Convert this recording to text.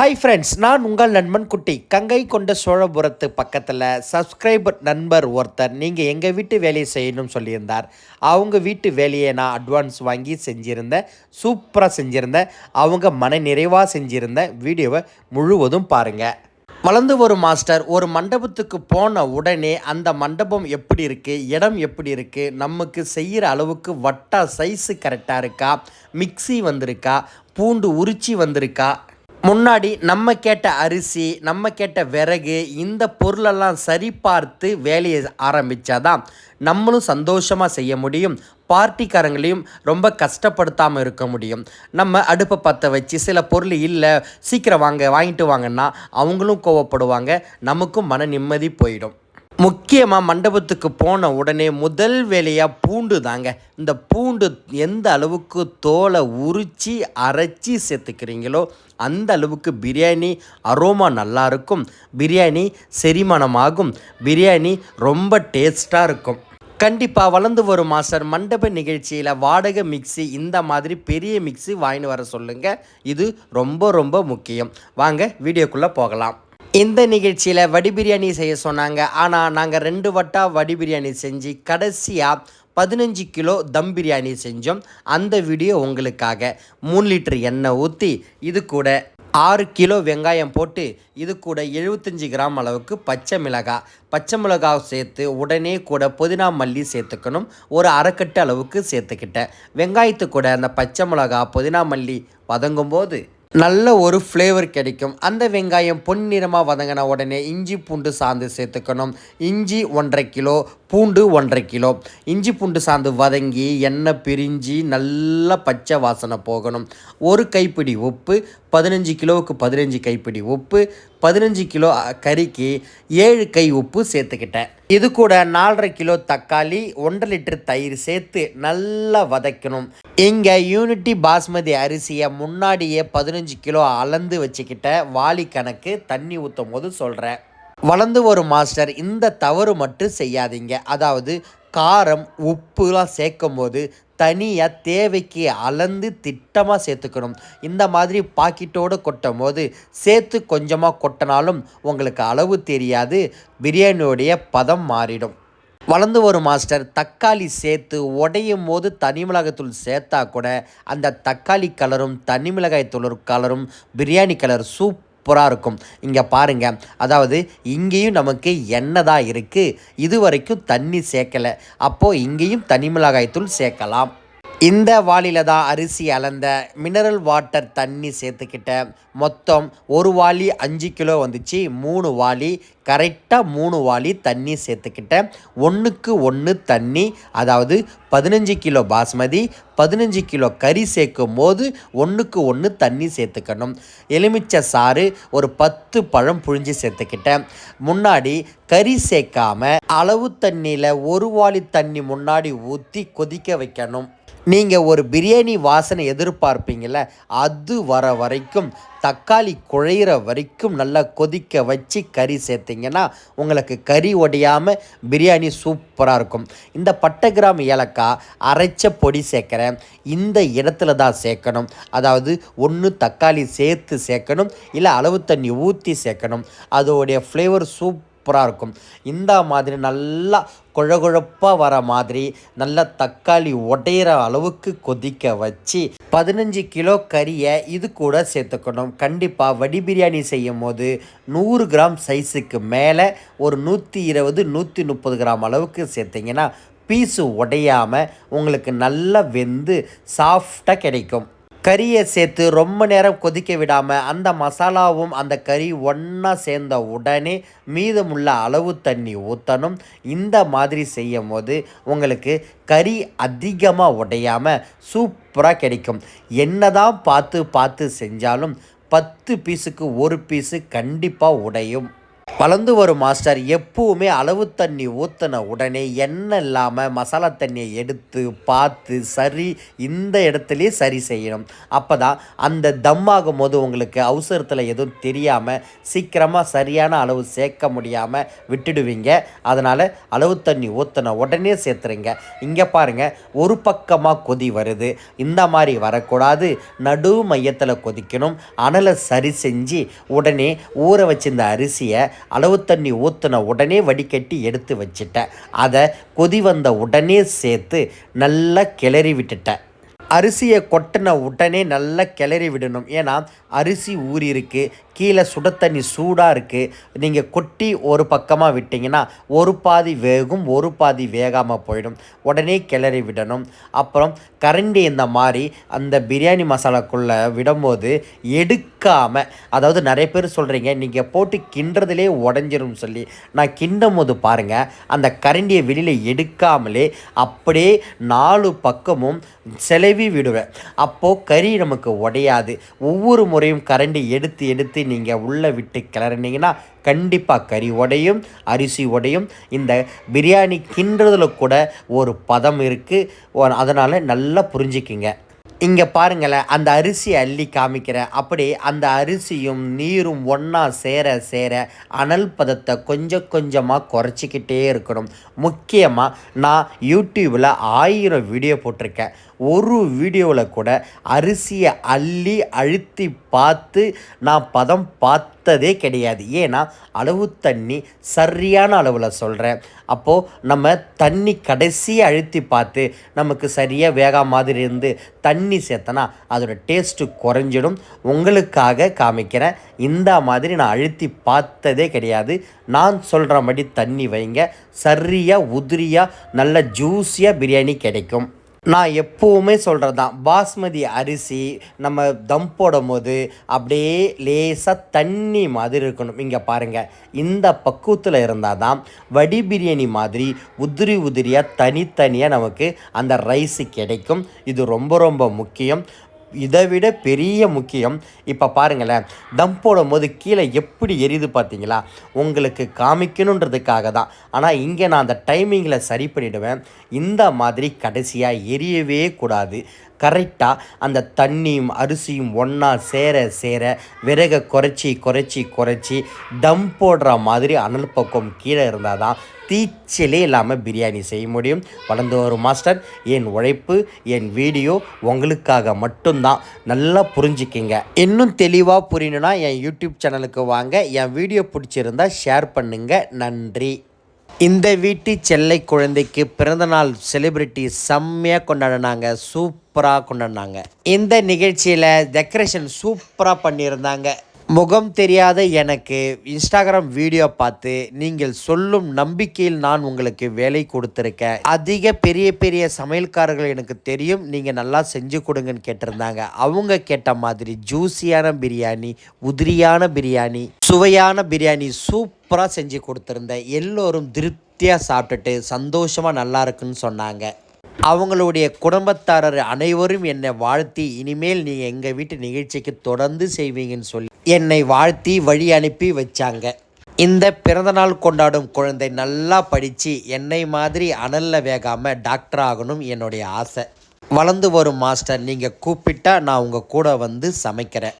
Hi friends நான் உங்கள் நண்பன் குட்டி. கங்கை கொண்ட சோழபுரத்து பக்கத்தில் சப்ஸ்கிரைபர் நண்பர் ஒருத்தர் நீங்கள் எங்கள் வீட்டு வேலையை செய்யணும்னு சொல்லியிருந்தார். அவங்க வீட்டு வேலையை நான் அட்வான்ஸ் வாங்கி செஞ்சுருந்தேன். சூப்பராக செஞ்சுருந்தேன். அவங்க மன நிறைவாக செஞ்சுருந்தேன் வீடியோவை முழுவதும் பாருங்கள் வளர்ந்து வரும் மாஸ்டர் ஒரு மண்டபத்துக்கு போன உடனே அந்த மண்டபம் எப்படி இருக்குது இடம் எப்படி இருக்குது நமக்கு செய்கிற அளவுக்கு வட்டா சைஸு கரெக்டாக இருக்கா மிக்ஸி வந்திருக்கா பூண்டு உரிச்சி வந்திருக்கா முன்னாடி நம்ம கேட்ட அரிசி நம்ம கேட்ட விறகு இந்த பொருளெல்லாம் சரிபார்த்து வேலையை ஆரம்பித்தாதான் நம்மளும் சந்தோஷமாக செய்ய முடியும். பார்ட்டிக்காரங்களையும் ரொம்ப கஷ்டப்படுத்தாமல் இருக்க முடியும். நம்ம அடுப்பை பற்ற வச்சு சில பொருள் இல்லை சீக்கிரம் வாங்க வாங்கிட்டு வாங்கன்னா அவங்களும் கோவப்படுவாங்க நமக்கும் மன நிம்மதி போயிடும். முக்கியமாக மண்டபத்துக்கு போன உடனே முதல் வேலையாக பூண்டு தாங்க. இந்த பூண்டு எந்த அளவுக்கு தோலை உரித்து அரைச்சி சேர்த்துக்கிறீங்களோ அந்த அளவுக்கு பிரியாணி அரோமா நல்லாயிருக்கும் பிரியாணி செரிமானமாகும். பிரியாணி ரொம்ப டேஸ்ட்டாக இருக்கும். கண்டிப்பாக வளர்ந்து வரும் மாஸ்டர். மண்டப நிகழ்ச்சியில் வாடகை மிக்சி இந்த மாதிரி பெரிய மிக்சி வாங்கிட்டு வர சொல்லுங்கள் இது ரொம்ப ரொம்ப முக்கியம். வாங்க வீடியோக்குள்ளே போகலாம். இந்த நிகழ்ச்சியில் வடி பிரியாணி செய்ய சொன்னாங்க. ஆனால் நாங்கள் ரெண்டு வட்டா வடி பிரியாணி செஞ்சு கடைசியாக பதினஞ்சு கிலோ தம் பிரியாணி செஞ்சோம். அந்த வீடியோ உங்களுக்காக. மூணு லிட்டர் எண்ணெய் ஊற்றி இது கூட ஆறு கிலோ வெங்காயம் போட்டு இது கூட எழுபத்தஞ்சி கிராம் அளவுக்கு பச்சை மிளகாய் பச்சை மிளகாய் சேர்த்து உடனே கூட புதினா மல்லி சேர்த்துக்கணும். ஒரு அரைக்கட்டு அளவுக்கு சேர்த்துக்கிட்டேன். வெங்காயத்து கூட அந்த பச்சை மிளகாய் புதினா மல்லி வதங்கும் போது நல்ல ஒரு ஃப்ளேவர் கிடைக்கும். அந்த வெங்காயம் பொன்னிறமாக வதங்கின உடனே இஞ்சி பூண்டு சாந்து சேர்த்துக்கணும். இஞ்சி ஒன்றரை கிலோ பூண்டு ஒன்றரை கிலோ. இஞ்சி பூண்டு சாந்து வதங்கி எண்ணெய் பிரிஞ்சு நல்லா பச்சை வாசனை போகணும். ஒரு கைப்பிடி உப்பு பதினஞ்சு கிலோவுக்கு பதினஞ்சு கைப்பிடி உப்பு பதினஞ்சு கிலோ கறிக்கு ஏழு கை உப்பு சேர்த்துக்கிட்டேன். இது கூட நாலரை கிலோ தக்காளி ஒன்றரை லிட்டர் தயிர் சேர்த்து நல்லா வதக்கணும். இங்கே யூனிட்டி பாஸ்மதி அரிசியை முன்னாடியே பதினஞ்சு கிலோ அளந்து வச்சுக்கிட்ட வாலி கணக்கு தண்ணி ஊற்றும் போது சொல்கிறேன் வளர்ந்து வரும் மாஸ்டர் இந்த தவறு மட்டும் செய்யாதீங்க. அதாவது காரம் உப்புலாம் சேர்க்கும் போது தனியாக தேவைக்கு அளந்து திட்டமாக சேர்த்துக்கணும். இந்த மாதிரி பாக்கெட்டோடு கொட்டும் போது சேர்த்து கொஞ்சமாக கொட்டினாலும் உங்களுக்கு அளவு தெரியாது பிரியாணியோடைய பதம் மாறிடும். வளர்ந்து வரும் மாஸ்டர் தக்காளி சேர்த்து உடையும் போது தனி மிளகாய்த்தூள் சேர்த்தா கூட அந்த தக்காளி கலரும் தனி மிளகாய் தூள் கலரும் பிரியாணி கலர் சூப் சூப்பராக இருக்கும். இங்கே பாருங்கள் அதாவது இங்கேயும் நமக்கு எண்ணெய் தான் இருக்குது இது வரைக்கும் தண்ணி சேர்க்கலை அப்போது இங்கேயும் தனி மிளகாய்த்தூள் சேர்க்கலாம் இந்த வாளியில் தான் அரிசி அளந்த மினரல் வாட்டர் தண்ணி சேர்த்துக்கிட்ட மொத்தம் ஒரு வாளி அஞ்சு கிலோ வந்துச்சு. மூணு வாளி கரெக்டாக மூணு வாளி தண்ணி சேர்த்துக்கிட்டேன் ஒன்றுக்கு ஒன்று தண்ணி அதாவது பதினஞ்சு கிலோ பாஸ்மதி பதினஞ்சு கிலோ கறி சேர்க்கும் போது ஒன்றுக்கு ஒன்று தண்ணி சேர்த்துக்கணும். எலுமிச்சை சாறு ஒரு பத்து பழம் புழிஞ்சு சேர்த்துக்கிட்டேன் முன்னாடி கறி சேர்க்காம அளவு தண்ணியில் ஒரு வாளி தண்ணி முன்னாடி ஊற்றி கொதிக்க வைக்கணும். நீங்கள் ஒரு பிரியாணி வாசனை எதிர்பார்ப்பீங்கள அது வர வரைக்கும் தக்காளி குழையிற வரைக்கும் நல்லா கொதிக்க வச்சு கறி சேர்த்திங்கன்னா உங்களுக்கு கறி ஒடையாமல் பிரியாணி சூப்பராக இருக்கும். இந்த பட்டை கிராம் ஏலக்காய் அரைச்ச பொடி சேர்க்குறேன். இந்த இடத்துல தான் சேர்க்கணும். அதாவது ஒன்று தக்காளி சேர்த்து சேர்க்கணும். இல்லை அளவு தண்ணி ஊற்றி சேர்க்கணும். அதோடைய ஃப்ளேவர் சூப் சூப்பராக இருக்கும். இந்த மாதிரி நல்லா குழகுழப்பாக வர மாதிரி நல்லா தக்காளி உடையிற அளவுக்கு கொதிக்க வச்சு பதினஞ்சு கிலோ கறியை இது கூட சேர்த்துக்கணும். கண்டிப்பாக வடி பிரியாணி செய்யும் போது நூறு கிராம் சைஸுக்கு மேலே ஒரு நூற்றி இருபது நூற்றி முப்பது கிராம் அளவுக்கு சேர்த்திங்கன்னா பீஸு உடையாமல் உங்களுக்கு நல்லா வெந்து சாஃப்டாக கிடைக்கும். கறியை சேர்த்து ரொம்ப நேரம் கொதிக்க விடாமல் அந்த மசாலாவும் அந்த கறி ஒன்றா சேர்ந்த உடனே மீதமுள்ள அளவு தண்ணி ஊற்றணும் இந்த மாதிரி செய்யும் போது உங்களுக்கு கறி அதிகமாக உடையாமல் சூப்பராக கிடைக்கும். என்ன தான் பார்த்து பார்த்து செஞ்சாலும் பத்து பீஸுக்கு ஒரு பீஸு கண்டிப்பாக உடையும். வளர்ந்து வரும் மாஸ்டர். எப்பவுமே அளவு தண்ணி ஊற்றின உடனே எண்ணெய் இல்லாமல் மசாலா தண்ணியை எடுத்து பார்த்து சரி இந்த இடத்துலையே சரி செய்யணும். அப்போ தான் அந்த தம்மாகும் போது உங்களுக்கு அவசரத்தில் எதுவும் தெரியாமல் சீக்கிரமாக சரியான அளவு சேர்க்க முடியாமல் விட்டுடுவீங்க. அதனால் அளவு தண்ணி ஊற்றின உடனே சேர்த்துருங்க. இங்கே பாருங்கள் ஒரு பக்கமாக கொதி வருது. இந்த மாதிரி வரக்கூடாது. நடு மையத்தில் கொதிக்கணும். அனலை சரி செஞ்சு உடனே ஊற வச்சிருந்த அரிசியை அளவு தண்ணி ஊற்றின உடனே வடிகட்டி எடுத்து வச்சிட்டேன் அதை கொதி வந்த உடனே சேர்த்து நல்லா கிளறி விட்டுட்டேன் அரிசியை கொட்டின உடனே நல்லா கிளறி விடணும். ஏன்னா அரிசி ஊறி இருக்குது கீழே சுட தண்ணி சூடாக இருக்குது நீங்கள் கொட்டி ஒரு பக்கமாக விட்டிங்கன்னா ஒரு பாதி வேகும் ஒரு பாதி வேகாமல் போயிடும். உடனே கிளறி விடணும். அப்புறம் கரண்டி இந்த மாதிரி அந்த பிரியாணி மசாலாக்குள்ளே விடும்போது எடுக்காமல் அதாவது நிறைய பேர் சொல்கிறீங்க நீங்கள் போட்டு கிண்டுறதுலே உடஞ்சிரும் சொல்லி. நான் கிண்டும் போது பாருங்கள் அந்த கரண்டியை வெளியில் எடுக்காமலே அப்படியே நாலு பக்கமும் செலவி விடுவேன். அப்போது கறி நமக்கு உடையாது. ஒவ்வொரு முறையும் கரண்டி எடுத்து எடுத்து நீங்கள் உள்ளே விட்டு கிளறினீங்கன்னா கண்டிப்பாக கறி உடையும் அரிசி உடையும். இந்த பிரியாணி கிண்டுறதுல கூட ஒரு பதம் இருக்குது அதனால் நல்லா புரிஞ்சுக்கிங்க. இங்கே பாருங்களேன் அந்த அரிசியை அள்ளி காமிக்கிறேன். அப்படி அந்த அரிசியும் நீரும் ஒன்றா சேர சேர அனல் பதத்தை கொஞ்சம் கொஞ்சமாக குறைச்சிக்கிட்டே இருக்கணும். முக்கியமாக நான் யூடியூப்பில் ஆயிரம் வீடியோ போட்டிருக்கேன். ஒரு வீடியோவில் கூட அரிசியை அள்ளி அழுத்தி பார்த்து நான் பதம் பார்த்து பார்த்ததே கிடையாது. ஏன்னா அளவு தண்ணி சரியான அளவில் சொல்கிறேன் அப்போது நம்ம தண்ணி கடைசியாக அழுத்தி பார்த்து நமக்கு சரியாக வேகா மாதிரி இருந்து தண்ணி சேர்த்தனா அதோட டேஸ்ட்டு குறைஞ்சிடும். உங்களுக்காக காமிக்கிறேன். இந்த மாதிரி நான் அழுத்தி பார்த்ததே கிடையாது. நான் சொல்கிற மாதிரி தண்ணி வைங்க. சரியாக உதிரியாக நல்ல ஜூஸியாக பிரியாணி கிடைக்கும். நான் எப்போவுமே சொல்கிறது தான் பாஸ்மதி அரிசி நம்ம தம் போடும் போது அப்படியே லேசாக தண்ணி மாதிரி இருக்கணும். இங்கே பாருங்கள் இந்த பக்குவத்தில் இருந்தால் தான் வடி பிரியாணி மாதிரி உதிரி உதிரியாக தனித்தனியாக நமக்கு அந்த ரைஸு கிடைக்கும். இது ரொம்ப ரொம்ப முக்கியம். இதை விட பெரிய முக்கியம். இப்போ பாருங்களேன் தம் போடும் போது கீழே எப்படி எரியுது பார்த்தீங்களா? உங்களுக்கு காமிக்கணுன்றதுக்காக தான். ஆனால் இங்கே நான் அந்த டைமிங்கில் சரி பண்ணிவிடுவேன் இந்த மாதிரி கடைசியாக எரியவே கூடாது. கரெக்டாக அந்த தண்ணியும் அரிசியும் ஒன்றா சேர சேர விறகை குறைச்சி குறைச்சி குறைச்சி தம் போடுற மாதிரி அனல் பக்கம் கீழே இருந்தால் தான் தீச்சலே இல்லாமல் பிரியாணி செய்ய முடியும். வளர்ந்து வரும் மாஸ்டர் என் உழைப்பு என் வீடியோ உங்களுக்காக மட்டும்தான். நல்லா புரிஞ்சுக்கிங்க. இன்னும் தெளிவாக புரியணும்னா என் யூடியூப் சேனலுக்கு வாங்க. என் வீடியோ பிடிச்சிருந்தா ஷேர் பண்ணுங்கள் நன்றி. இந்த வீட்டு செல்லை குழந்தைக்கு பிறந்தநாள் செலிப்ரிட்டி செம்மையாக கொண்டாடினாங்க. சூப்பராக கொண்டாடினாங்க. இந்த நிகழ்ச்சியில் டெக்கரேஷன் சூப்பராக பண்ணியிருந்தாங்க. முகம் தெரியாத எனக்கு இன்ஸ்டாகிராம் வீடியோ பார்த்து நீங்கள் சொல்லும் நம்பிக்கையில் நான் உங்களுக்கு வேலை கொடுத்துருக்கேன். அதிக பெரிய பெரிய சமையல்காரர்கள் எனக்கு தெரியும். நீங்கள் நல்லா செஞ்சு கொடுங்கன்னு கேட்டிருந்தாங்க. அவங்க கேட்ட மாதிரி ஜூஸியான பிரியாணி உதிரியான பிரியாணி சுவையான பிரியாணி சூப்பராக செஞ்சு கொடுத்துருந்தேன். எல்லோரும் திருப்தியாக சாப்பிட்டுட்டு சந்தோஷமாக நல்லா இருக்குன்னு சொன்னாங்க. அவங்களுடைய குடும்பத்தாரர் அனைவரும் என்னை வாழ்த்தி இனிமேல் நீங்கள் எங்கள் வீட்டு நிகழ்ச்சிக்கு தொடர்ந்து செய்வீங்கன்னு சொல்லி என்னை வாழ்த்தி வழி அனுப்பி வச்சாங்க. இந்த பிறந்தநாள் கொண்டாடும் குழந்தை நல்லா படித்து என்னை மாதிரி அனலில் வேகாமல் டாக்டர் ஆகணும் என்னுடைய ஆசை. வளர்ந்து வரும் மாஸ்டர் நீங்கள் கூப்பிட்டா நான் உங்கள் கூட வந்து சமைக்கிறேன்.